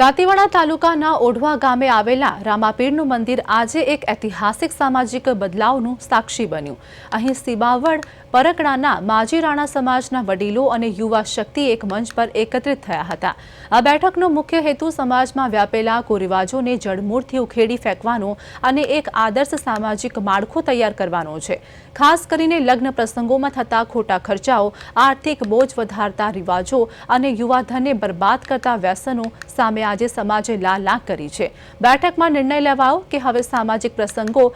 ગાતીવાડા તાલુકાના ઓઢવા ગામે આવેલા રામાપીરનું મંદિર આજે એક ઐતિહાસિક સામાજિક બદલાવનું સાક્ષી બન્યું. અહીં સીમાવડ પરગણાના માજી રાણા સમાજના વડીલો અને યુવા શક્તિ એક મંચ પર એકત્રિત થયા હતા. આ બેઠકનો મુખ્ય હેતુ સમાજમાં વ્યાપેલા કુરિવાજોને જડમૂળથી ઉખેડી ફેંકવાનો અને એક આદર્શ સામાજિક માળખું તૈયાર કરવાનો છે. ખાસ કરીને લગ્ન પ્રસંગોમાં થતા ખોટા ખર્ચાઓ, આર્થિક બોજ વધારતા રિવાજો અને યુવાધનને બરબાદ કરતા વ્યસનો સામે આજે સમાજે લાલાક કરી છે. બેઠકમાં નિર્ણય લેવાયો કે હવે સામાજિક પ્રસંગો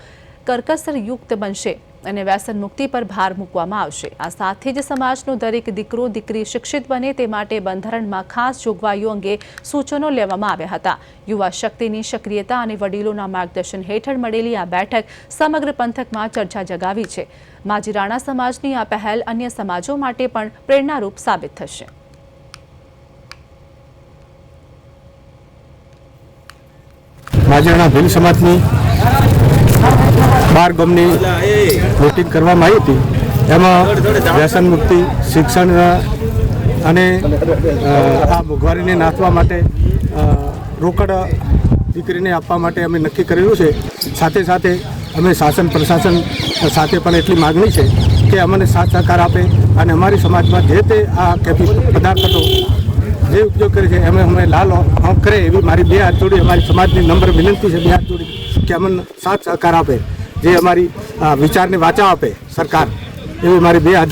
કરકસરયુક્ત બનશે અને વ્યસન મુક્તિ પર ભાર મૂકવામાં આવશે. આ સાથે જ સમાજનો દરેક દીકરો, દીકરી શિક્ષિત બને તે માટે બંધારણમાં ખાસ જોગવાઈઓ અંગે સૂચનો લેવામાં આવ્યા હતા. યુવા શક્તિની સક્રિયતા અને વડીલોના માર્ગદર્શન હેઠળ મળેલી આ બેઠક સમગ્ર પંથકમાં ચર્ચા જગાવી છે. માજી રાણા સમાજની આ પહેલ અન્ય સમાજો માટે પણ પ્રેરણારૂપ સાબિત થશે. માજીરાણા ભીલ સમાજની બાર ગમની મિટિંગ કરવામાં આવી હતી. એમાં વ્યસન મુક્તિ, શિક્ષણ અને આ મોંઘવારીને નાથવા માટે રોકડ દીકરીને આપવા માટે અમે નક્કી કરેલું છે. સાથે સાથે અમે શાસન પ્રશાસન સાથે પણ એટલી માગણી છે કે અમને સાથ સહકાર આપે અને અમારી સમાજમાં જે તે આ કેફી પદાર્થો જે ઉપયોગ કરે છે, એમ અમે લાલ હોંક કરે એવી મારી બે હાથ જોડી, અમારી સમાજની નંબર વિનંતી છે બે હાથ જોડી, કે અમને સાથ સહકાર આપે, જે અમારી વિચારને વાચા આપે સરકાર, એવી મારી બે હાથ